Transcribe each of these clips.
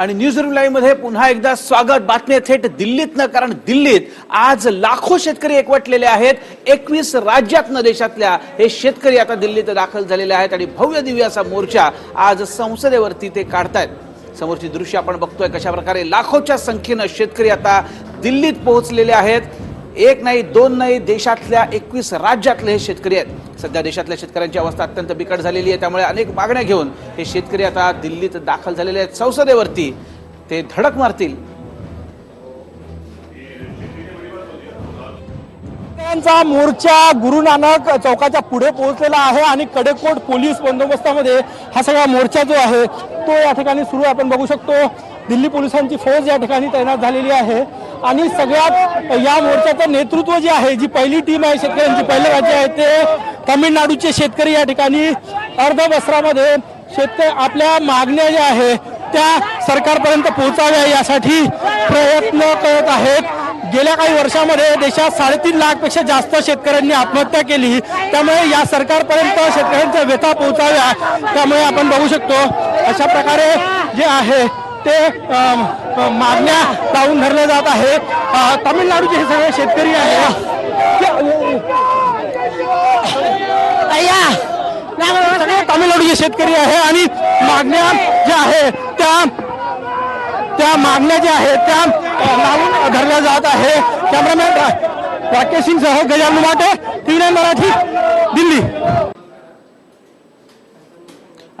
आणि news room लाईव्हमध्ये पुन्हा एकदा स्वागत. बातमी थेट दिल्लीतनं कारण दिल्लीत आज लाखो शेतकरी एकवटलेले आहेत. एकवीस राज्यातनं देशातल्या हे शेतकरी आता दिल्लीत दाखल झालेले आहेत आणि भव्य दिव्य असा मोर्चा आज संसदेवरती ते काढतायत. समोरची दृश्य आपण बघतोय कशा प्रकारे लाखोच्या संख्येनं शेतकरी आता दिल्लीत पोहोचलेले आहेत. एक नाही दोन नाही देशातल्या एकवीस राज्यातले हे शेतकरी आहेत. सध्या देशातल्या शेतकऱ्यांची अवस्था अत्यंत बिकट झालेली आहे. त्यामुळे अनेक मागण्या घेऊन हे शेतकरी आता दिल्लीत दाखल झालेले आहेत. संसदेवरती ते धडक मारतील. शेतकऱ्यांचा मोर्चा गुरु नानक चौकाच्या पुढे पोहोचलेला आहे आणि कडेकोट पोलीस बंदोबस्तामध्ये हा सगळा मोर्चा जो आहे तो या ठिकाणी सुरू आपण बघू शकतो दिल्ली पोलिसांची फौज या ठिकाणी तैनात झालेली आहे. आणि सगळ्यात या मोर्चाचं नेतृत्व जे आहे जी पहिली टीम आहे शेतकऱ्यांची पहिले राज्य आहे ते तामिळनाडूचे शेतकरी या ठिकाणी अर्धवस्त्रामध्ये शेतकरी आपल्या मागण्या ज्या आहे त्या सरकारपर्यंत पोहोचाव्या यासाठी प्रयत्न करत आहेत. गेल्या काही वर्षामध्ये देशात साडेतीन लाखपेक्षा जास्त शेतकऱ्यांनी आत्महत्या केली. त्यामुळे या सरकारपर्यंत शेतकऱ्यांच्या व्यथा पोहोचाव्या त्यामुळे आपण बघू शकतो अशा प्रकारे जे आहे ते मागण्या लावून धरले जात आहे तामिळनाडूचे हे सगळे शेतकरी आहे तामिळनाडूचे शेतकरी आहे आणि मागण्या ज्या आहे त्या त्या मागण्या ज्या आहेत त्या लावून धरल्या जात आहे कॅमेरामॅन राकेश सिंग सह गजानन माटे टी मराठी दिल्ली.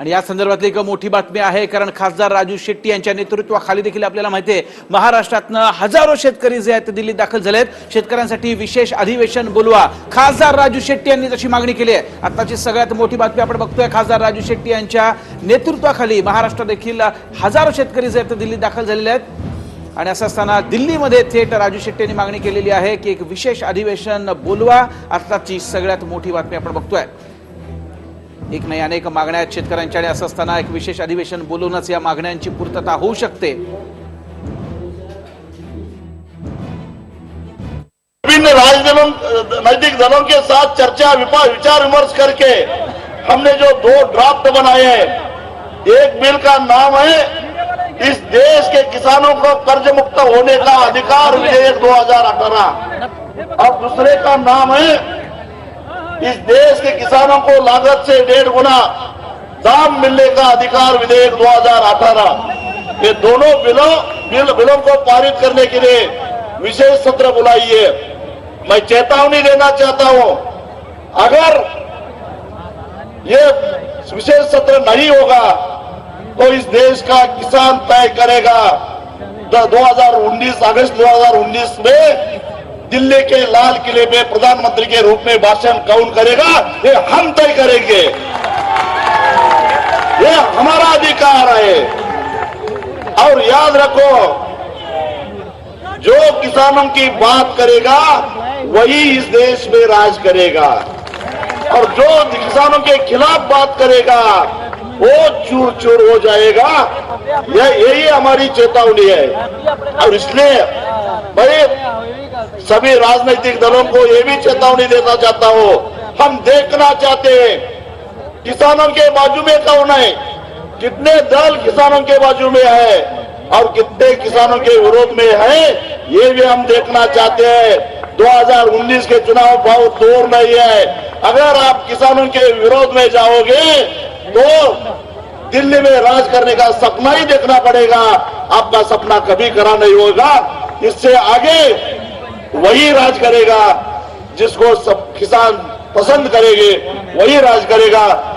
आणि या संदर्भातली एक मोठी बातमी आहे कारण खासदार राजू शेट्टी यांच्या नेतृत्वाखाली देखील आपल्याला माहिती आहे महाराष्ट्रातनं हजारो शेतकरी जे आहेत ते दिल्लीत दाखल झालेत. शेतकऱ्यांसाठी विशेष अधिवेशन बोलवा. खासदार राजू शेट्टी यांनी तशी मागणी केली आहे. आताची सगळ्यात मोठी बातमी आपण बघतोय खासदार राजू शेट्टी यांच्या नेतृत्वाखाली महाराष्ट्र देखील हजारो शेतकरी जे आहेत ते दिल्लीत दाखल झालेले आहेत. आणि असं असताना दिल्लीमध्ये थेट राजू शेट्टी यांनी मागणी केलेली आहे की एक विशेष अधिवेशन बोलवा. आताची सगळ्यात मोठी बातमी आपण बघतोय. एक नाही अनेक मागण्या आहेत शेतकऱ्यांच्या आणि असं असताना एक विशेष अधिवेशन बोलूनच या मागण्यांची पूर्तता होऊ शकते. विभिन्न राजदलों नजदीक दलों के साथ चर्चा विपा विचार विमर्श करके हमने जो दो ड्राफ्ट बनाए हैं एक बिल का नाम है इस देश के किसानों को कर्ज मुक्त होने का अधिकार विधेयक 2018 और दूसरे का नाम है इस देश के किसानों को लागत से डेढ़ गुना दाम मिलने का अधिकार विधेयक 2018 ये दोनों बिलों, बिल, बिलों को पारित करने के लिए विशेष सत्र बुलाइए। मैं चेतावनी देना चाहता हूँ, अगर ये विशेष सत्र नहीं होगा तो इस देश का किसान तय करेगा। द- 2019 अगस्त 2019 में दिल्ली के लाल किले पे प्रधानमंत्री के रूप में भाषण कौन करेगा? ये हम तय करेंगे। ये हमारा अधिकार है। और याद रखो, जो किसानों की बात करेगा, वही इस देश में राज करेगा। और जो किसानों के खिलाफ बात करेगा वो चूर चूर हो जाएगा। यह यही हमारी चेतावनी है। और इसलिए भाई सभी राजनीतिक दलों को ये भी चेतावनी देना चाहता हूँ। हम देखना चाहते हैं, किसानों के बाजू में कौन है? कितने दल किसानों के बाजू में है? और कितने किसानों के विरोध में है? ये भी हम देखना चाहते हैं। 2019 के चुनाव बहुत दूर नहीं है। अगर आप किसानों के विरोध में जाओगे तो दिल्ली में राज करने का सपना ही देखना पड़ेगा। आपका सपना कभी करा नहीं होगा। इससे आगे वही राज करेगा जिसको सब किसान पसंद करेंगे, वही राज करेगा।